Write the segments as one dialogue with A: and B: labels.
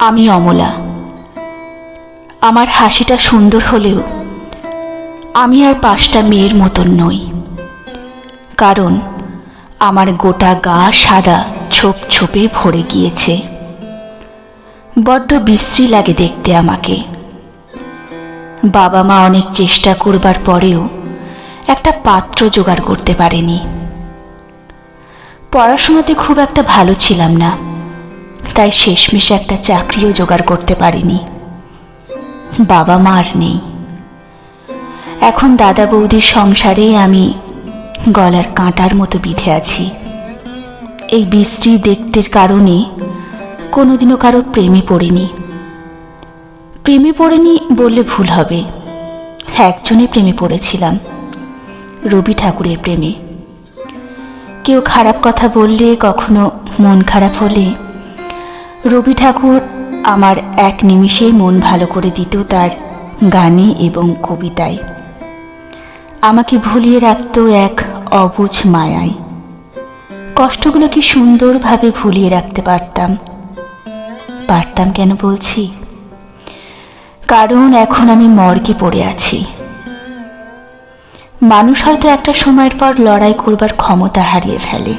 A: আমি অমলা। আমার হাসিটা সুন্দর হলেও আমি আর পাঁচটা মেয়ের মতন নই। কারণ আমার গোটা গা সাদা, ছোপ ছোপে ভরে গিয়েছে। বড্ড বিশ্রী লাগে দেখতে আমাকে। বাবা মা অনেক চেষ্টা করবার পরেও একটা পাত্র জোগাড় করতে পারেনি। পড়াশোনাতে খুব একটা ভালো ছিলাম না। তাই শেষমেশে একটা চাকরিও জোগাড় করতে পারিনি। বাবা মা আর নেই। এখন দাদা বৌদির সংসারে আমি গলার কাঁটার মতো বিধে আছি। এই বিশ্রী দেখতের কারণে কোনোদিনও কারও প্রেমে পড়িনি। প্রেমে পড়েনি বললে ভুল হবে। একজনে প্রেমে পড়েছিলাম, রবি ঠাকুরের প্রেমে। কেউ খারাপ কথা বললে, কখনো মন খারাপ হলে রবি ঠাকুর আমার এক নিমিষেই মন ভালো করে দিত তার গানে এবং কবিতায়। আমাকে ভুলিয়ে রাখত এক অবুঝ মায়ায়। কষ্টগুলো কি সুন্দরভাবে ভুলিয়ে রাখতে পারতাম? পারতাম কেন বলছি? কারণ এখন আমি মর্গে পড়ে আছি। মানুষ হয়তো একটা সময়ের পর লড়াই করবার ক্ষমতা হারিয়ে ফেলে।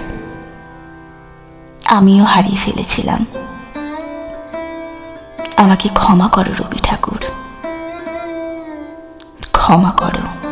A: আমিও হারিয়ে ফেলেছিলাম। আমাকে ক্ষমা করো রবি ঠাকুর। ক্ষমা করো।